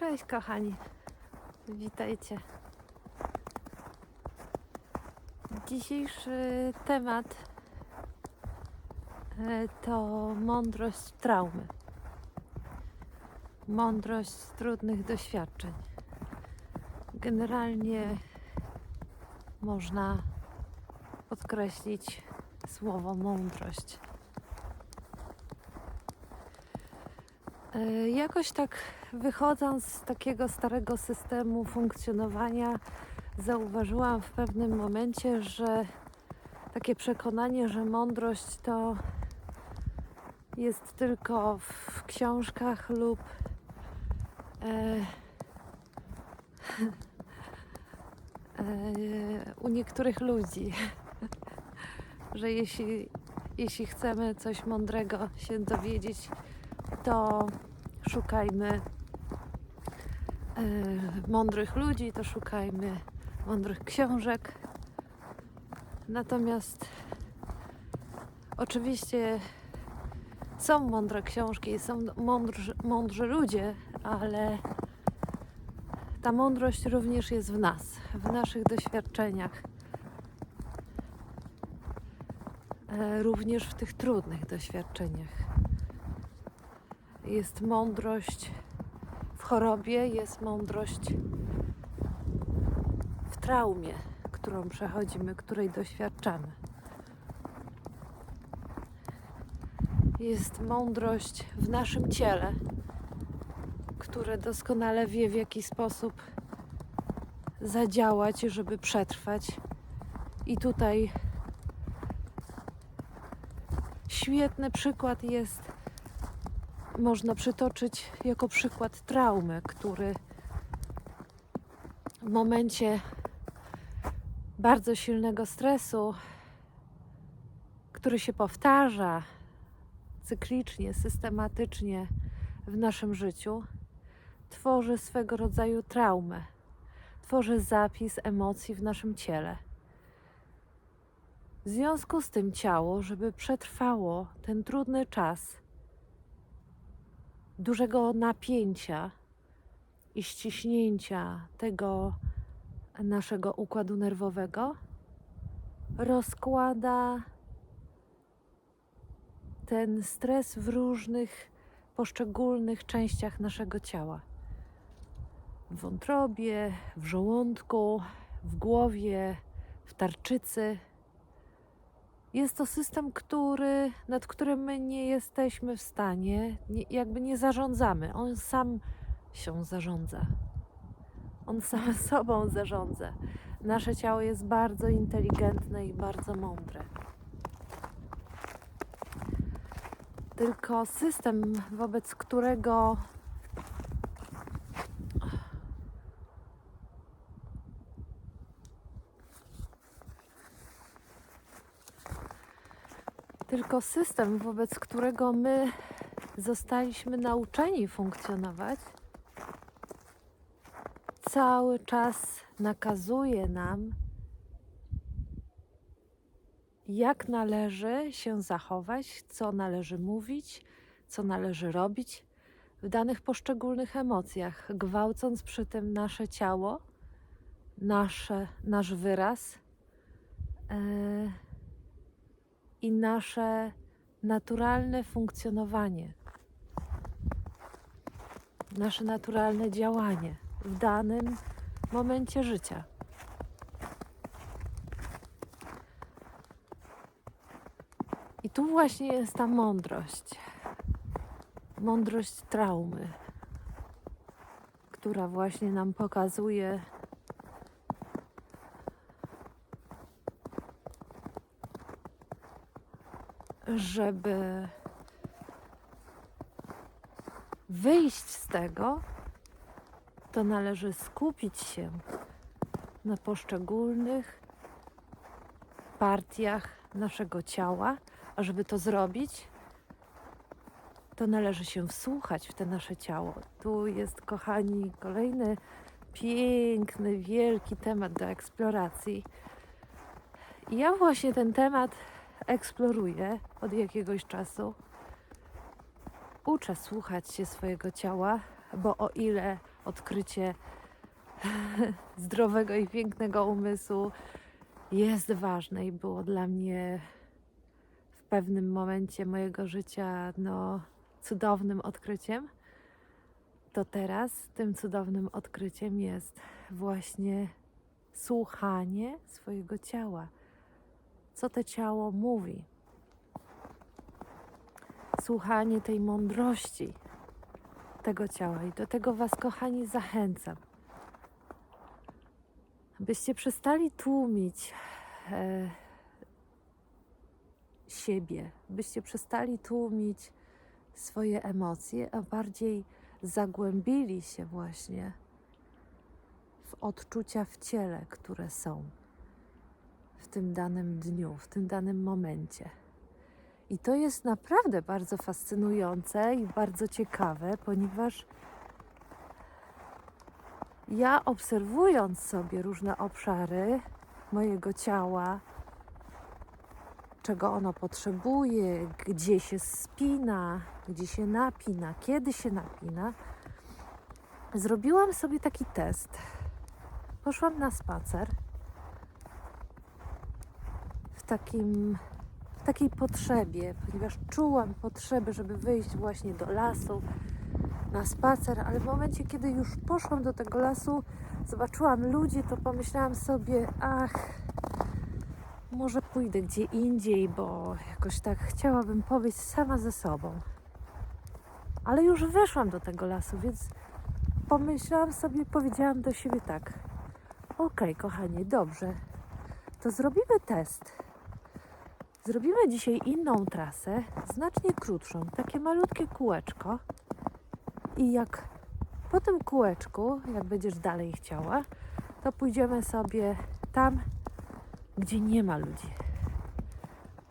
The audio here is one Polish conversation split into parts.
Cześć kochani, witajcie. Dzisiejszy temat e, to mądrość traumy. Mądrość z trudnych doświadczeń. Generalnie można podkreślić słowo mądrość. E, Jakoś tak wychodząc z takiego starego systemu funkcjonowania, zauważyłam w pewnym momencie, że takie przekonanie, że mądrość to jest tylko w książkach lub e, e, u niektórych ludzi. że jeśli, jeśli chcemy coś mądrego się dowiedzieć, to szukajmy mądrych ludzi, to szukajmy mądrych książek. Natomiast oczywiście są mądre książki, są mądrzy, mądrzy ludzie, ale ta mądrość również jest w nas, w naszych doświadczeniach. E, Również w tych trudnych doświadczeniach jest mądrość chorobie, jest mądrość w traumie, którą przechodzimy, której doświadczamy. Jest mądrość w naszym ciele, które doskonale wie, w jaki sposób zadziałać, żeby przetrwać. I tutaj świetny przykład jest można przytoczyć jako przykład traumy, który w momencie bardzo silnego stresu, który się powtarza cyklicznie, systematycznie w naszym życiu, tworzy swego rodzaju traumę, tworzy zapis emocji w naszym ciele. W związku z tym ciało, żeby przetrwało ten trudny czas, dużego napięcia i ściśnięcia tego naszego układu nerwowego rozkłada ten stres w różnych poszczególnych częściach naszego ciała. W wątrobie, w żołądku, w głowie, w tarczycy. Jest to system, który, nad którym my nie jesteśmy w stanie, nie, jakby nie zarządzamy. On sam się zarządza. On sam sobą zarządza. Nasze ciało jest bardzo inteligentne i bardzo mądre. Tylko system, wobec którego tylko system, wobec którego my zostaliśmy nauczeni funkcjonować, cały czas nakazuje nam, jak należy się zachować, co należy mówić, co należy robić w danych poszczególnych emocjach, gwałcąc przy tym nasze ciało, nasze, nasz wyraz. Yy i nasze naturalne funkcjonowanie, nasze naturalne działanie w danym momencie życia. I tu właśnie jest ta mądrość. Mądrość traumy, która właśnie nam pokazuje, żeby wyjść z tego, to należy skupić się na poszczególnych partiach naszego ciała, a żeby to zrobić, to należy się wsłuchać w te nasze ciało. Tu jest, kochani, kolejny piękny, wielki temat do eksploracji. I ja właśnie ten temat eksploruję od jakiegoś czasu. Uczę słuchać się swojego ciała, bo o ile odkrycie zdrowego i pięknego umysłu jest ważne i było dla mnie w pewnym momencie mojego życia no, cudownym odkryciem, to teraz tym cudownym odkryciem jest właśnie słuchanie swojego ciała. Co to ciało mówi? Słuchanie tej mądrości tego ciała. I do tego Was, kochani, zachęcam. Byście przestali tłumić e, siebie, byście przestali tłumić swoje emocje, a bardziej zagłębili się właśnie w odczucia w ciele, które są w tym danym dniu, w tym danym momencie. I to jest naprawdę bardzo fascynujące i bardzo ciekawe, ponieważ ja obserwując sobie różne obszary mojego ciała, czego ono potrzebuje, gdzie się spina, gdzie się napina, kiedy się napina, zrobiłam sobie taki test. Poszłam na spacer takim w takiej potrzebie, ponieważ czułam potrzebę, żeby wyjść właśnie do lasu na spacer, ale w momencie, kiedy już poszłam do tego lasu, zobaczyłam ludzi, to pomyślałam sobie, ach, może pójdę gdzie indziej, bo jakoś tak chciałabym pobyć sama ze sobą. Ale już weszłam do tego lasu, więc pomyślałam sobie, powiedziałam do siebie tak: Okej, kochanie, dobrze, to zrobimy test. Zrobimy dzisiaj inną trasę, znacznie krótszą, takie malutkie kółeczko. I jak po tym kółeczku, jak będziesz dalej chciała, to pójdziemy sobie tam, gdzie nie ma ludzi.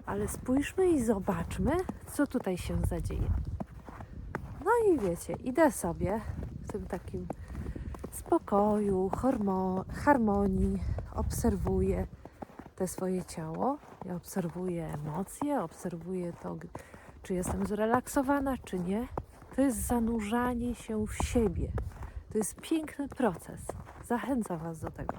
Ale spójrzmy i zobaczmy, co tutaj się zadzieje. No i wiecie, idę sobie w tym takim spokoju, harmonii, obserwuję te swoje ciało. Ja obserwuję emocje, obserwuję to, czy jestem zrelaksowana, czy nie. To jest zanurzanie się w siebie. To jest piękny proces. Zachęcam Was do tego.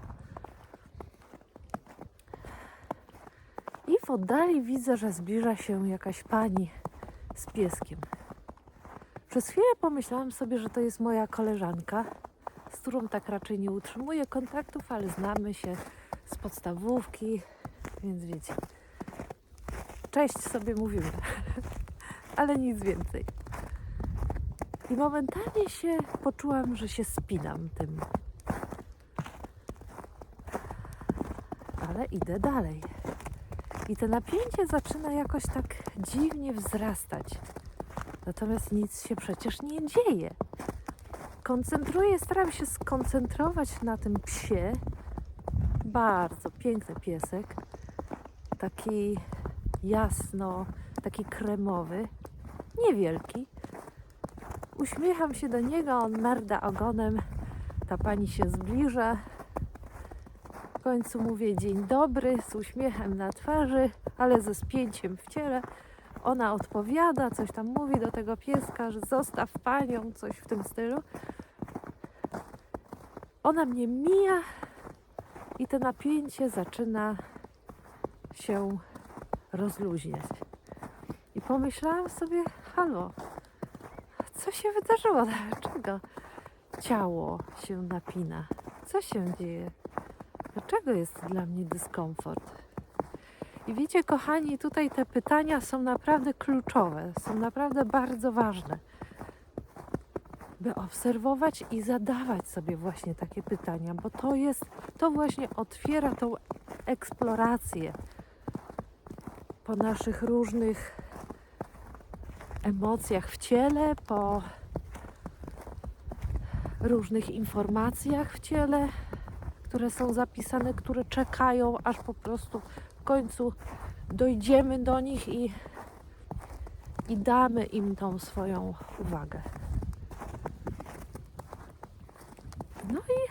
I w oddali widzę, że zbliża się jakaś pani z pieskiem. Przez chwilę pomyślałam sobie, że to jest moja koleżanka, z którą tak raczej nie utrzymuję kontaktów, ale znamy się z podstawówki, więc wiecie. Cześć sobie mówimy, ale nic więcej. I momentalnie się poczułam, że się spinam tym. Ale idę dalej. I to napięcie zaczyna jakoś tak dziwnie wzrastać. Natomiast nic się przecież nie dzieje. Koncentruję, staram się skoncentrować na tym psie. Bardzo piękny piesek. Taki jasno, taki kremowy. Niewielki. Uśmiecham się do niego, on merda ogonem. Ta pani się zbliża. W końcu mówię dzień dobry z uśmiechem na twarzy, ale ze spięciem w ciele. Ona odpowiada, coś tam mówi do tego pieska, że zostaw panią, coś w tym stylu. Ona mnie mija i to napięcie zaczyna się rozluźniać. I pomyślałam sobie, halo, co się wydarzyło? Dlaczego ciało się napina? Co się dzieje? Dlaczego jest dla mnie dyskomfort? I wiecie, kochani, tutaj te pytania są naprawdę kluczowe, są naprawdę bardzo ważne, by obserwować i zadawać sobie właśnie takie pytania, bo to jest, to właśnie otwiera tą eksplorację po naszych różnych emocjach w ciele, po różnych informacjach w ciele, które są zapisane, które czekają, aż po prostu w końcu dojdziemy do nich i, i damy im tą swoją uwagę. No i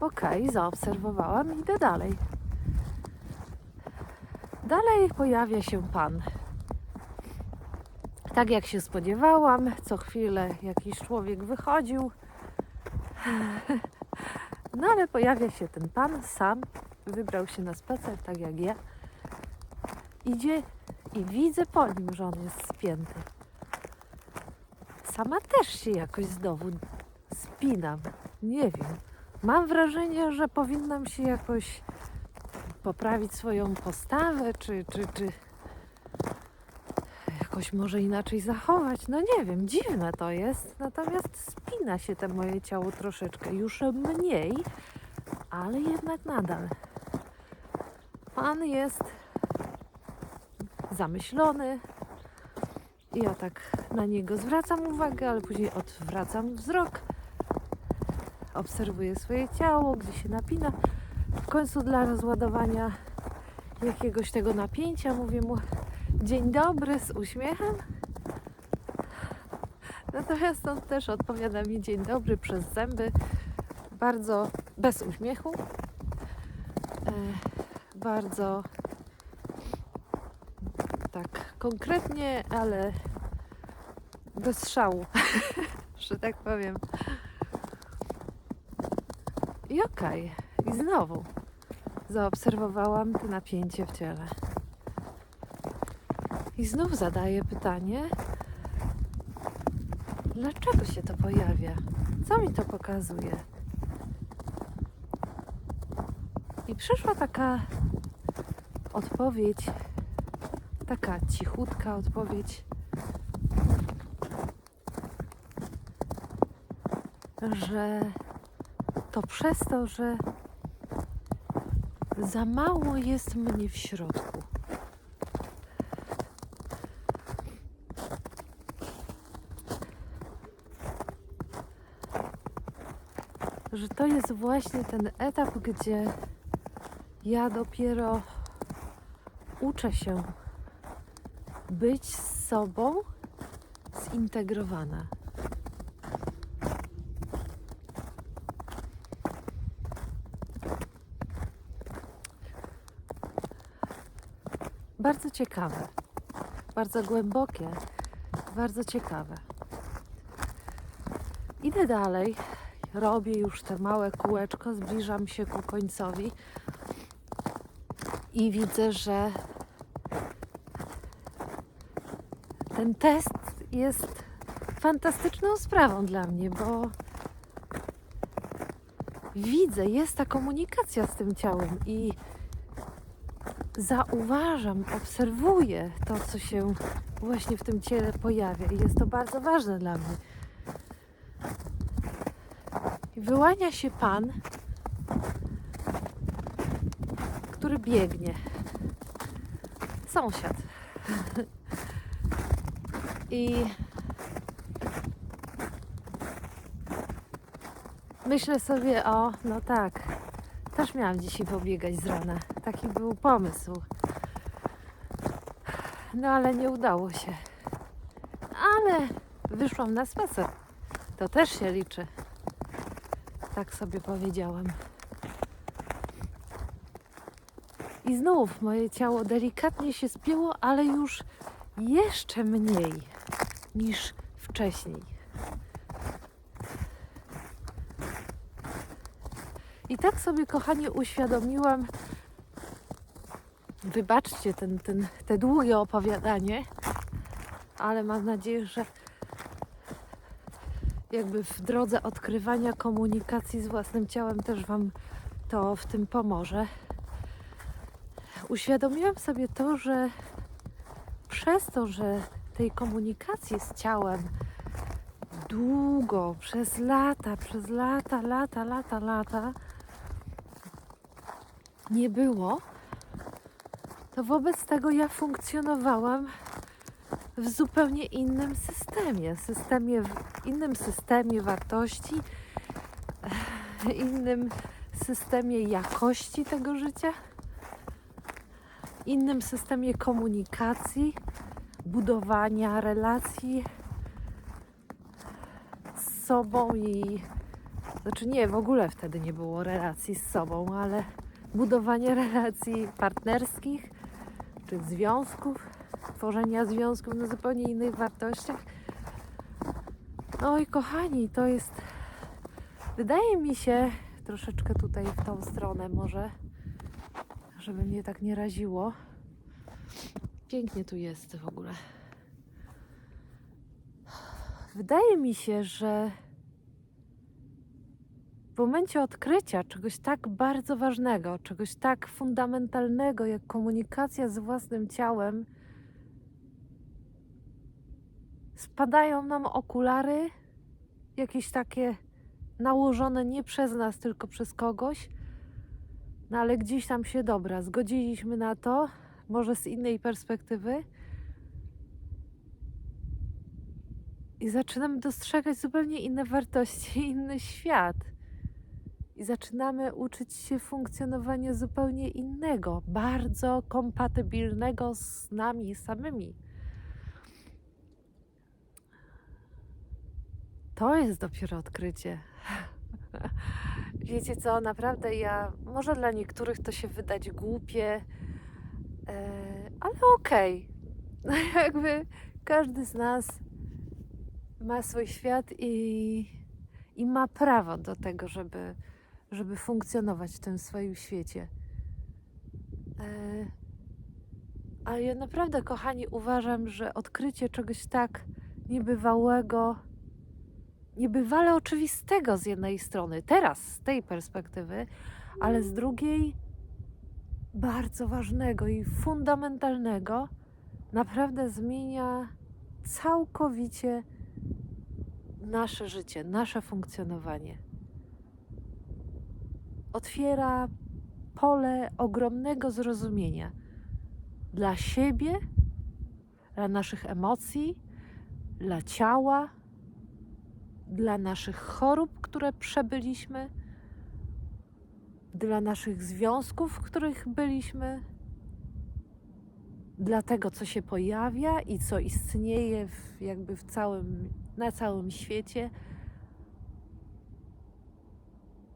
okej, zaobserwowałam, idę dalej. Dalej pojawia się pan. Tak jak się spodziewałam, co chwilę jakiś człowiek wychodził. No ale pojawia się ten pan sam, wybrał się na spacer, tak jak ja. Idzie i widzę po nim, że on jest spięty. Sama też się jakoś znowu spinam. Nie wiem. Mam wrażenie, że powinnam się jakoś poprawić swoją postawę, czy, czy, czy jakoś może inaczej zachować. No nie wiem, dziwne to jest. Natomiast spina się to moje ciało troszeczkę, już mniej, ale jednak nadal. Pan jest zamyślony. Ja tak na niego zwracam uwagę, ale później odwracam wzrok. Obserwuję swoje ciało, gdzie się napina. W końcu dla rozładowania jakiegoś tego napięcia mówię mu dzień dobry z uśmiechem. Natomiast on też odpowiada mi dzień dobry przez zęby, bardzo bez uśmiechu, e, bardzo tak konkretnie, ale bez szału, że tak powiem. I okej, i znowu zaobserwowałam to napięcie w ciele. I znów zadaję pytanie, dlaczego się to pojawia? Co mi to pokazuje? I przyszła taka odpowiedź, taka cichutka odpowiedź, że to przez to, że za mało jest mnie w środku. Że to jest właśnie ten etap, gdzie ja dopiero uczę się być z sobą zintegrowana. Bardzo ciekawe, bardzo głębokie, bardzo ciekawe. Idę dalej, robię już te małe kółeczko, zbliżam się ku końcowi. I widzę, że ten test jest fantastyczną sprawą dla mnie, bo widzę, jest ta komunikacja z tym ciałem i zauważam, obserwuję to, co się właśnie w tym ciele pojawia i jest to bardzo ważne dla mnie. Wyłania się pan, który biegnie. Sąsiad. I myślę sobie, o, no tak, też miałam dzisiaj pobiegać z rana. Taki był pomysł. No ale nie udało się. Ale wyszłam na spacer. To też się liczy. Tak sobie powiedziałam. I znów moje ciało delikatnie się spięło, ale już jeszcze mniej niż wcześniej. I tak sobie, kochanie, uświadomiłam, wybaczcie ten, ten, te długie opowiadanie, ale mam nadzieję, że jakby w drodze odkrywania komunikacji z własnym ciałem też Wam to w tym pomoże. Uświadomiłam sobie to, że przez to, że tej komunikacji z ciałem długo, przez lata, przez lata, lata, lata, lata nie było, to wobec tego ja funkcjonowałam w zupełnie innym systemie, systemie innym systemie wartości, innym systemie jakości tego życia, innym systemie komunikacji, budowania relacji z sobą i znaczy nie, w ogóle wtedy nie było relacji z sobą, ale budowanie relacji partnerskich czy związków. tworzenia związków na zupełnie innych wartościach. Oj, kochani, to jest. Wydaje mi się, troszeczkę tutaj w tą stronę może, żeby mnie tak nie raziło. Pięknie tu jest w ogóle. Wydaje mi się, że w momencie odkrycia czegoś tak bardzo ważnego, czegoś tak fundamentalnego jak komunikacja z własnym ciałem, spadają nam okulary, jakieś takie nałożone nie przez nas, tylko przez kogoś. No ale gdzieś tam się dobra, zgodziliśmy na to, może z innej perspektywy. I zaczynamy dostrzegać zupełnie inne wartości, inny świat. I zaczynamy uczyć się funkcjonowania zupełnie innego, bardzo kompatybilnego z nami samymi. To jest dopiero odkrycie. Wiecie co, naprawdę ja, może dla niektórych to się wydać głupie, e, ale okej. No jakby każdy z nas ma swój świat i, i ma prawo do tego, żeby, żeby funkcjonować w tym swoim świecie. E, ale ja naprawdę, kochani, uważam, że odkrycie czegoś tak niebywałego, niebywale oczywistego z jednej strony, teraz z tej perspektywy, ale z drugiej bardzo ważnego i fundamentalnego, naprawdę zmienia całkowicie nasze życie, nasze funkcjonowanie. Otwiera pole ogromnego zrozumienia dla siebie, dla naszych emocji, dla ciała, dla naszych chorób, które przebyliśmy, dla naszych związków, w których byliśmy, dla tego, co się pojawia i co istnieje w, jakby w całym, na całym świecie.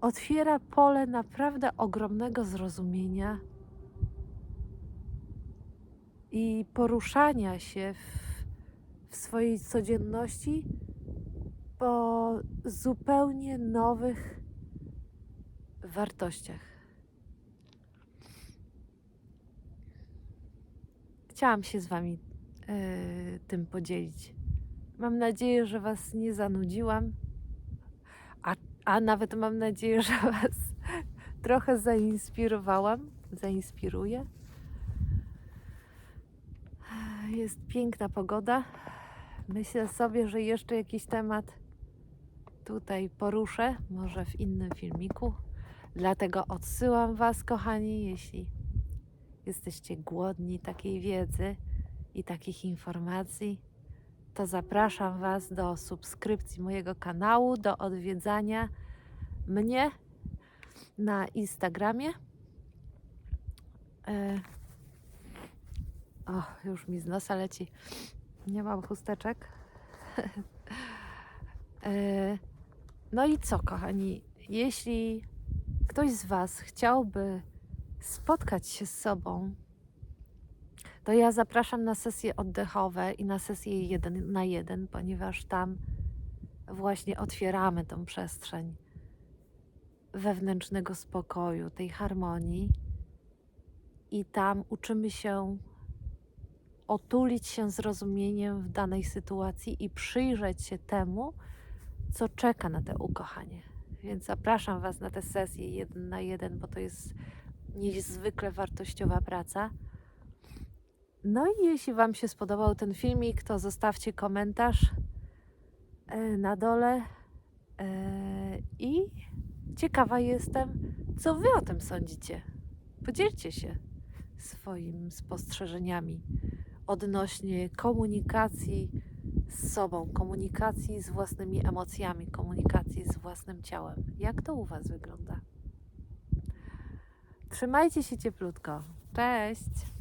Otwiera pole naprawdę ogromnego zrozumienia i poruszania się w, w swojej codzienności po zupełnie nowych wartościach. Chciałam się z Wami e, tym podzielić. Mam nadzieję, że Was nie zanudziłam, a, nawet mam nadzieję, że Was trochę zainspirowałam, zainspiruję. Jest piękna pogoda. Myślę sobie, że jeszcze jakiś temat tutaj poruszę, może w innym filmiku. Dlatego odsyłam Was, kochani, jeśli jesteście głodni takiej wiedzy i takich informacji, to zapraszam Was do subskrypcji mojego kanału, do odwiedzania mnie na Instagramie. E... O, już mi z nosa leci. Nie mam chusteczek. e... No i co, kochani? Jeśli ktoś z Was chciałby spotkać się z sobą, to ja zapraszam na sesje oddechowe i na sesję jeden na jeden, ponieważ tam właśnie otwieramy tą przestrzeń wewnętrznego spokoju, tej harmonii i tam uczymy się otulić się zrozumieniem w danej sytuacji i przyjrzeć się temu, co czeka na te ukochanie. Więc zapraszam Was na te sesje jeden na jeden, bo to jest niezwykle wartościowa praca. No i jeśli Wam się spodobał ten filmik, to zostawcie komentarz e, na dole. E, I ciekawa jestem, co Wy o tym sądzicie. Podzielcie się swoimi spostrzeżeniami odnośnie komunikacji z sobą, komunikacji z własnymi emocjami, komunikacji z własnym ciałem. Jak to u Was wygląda? Trzymajcie się cieplutko. Cześć!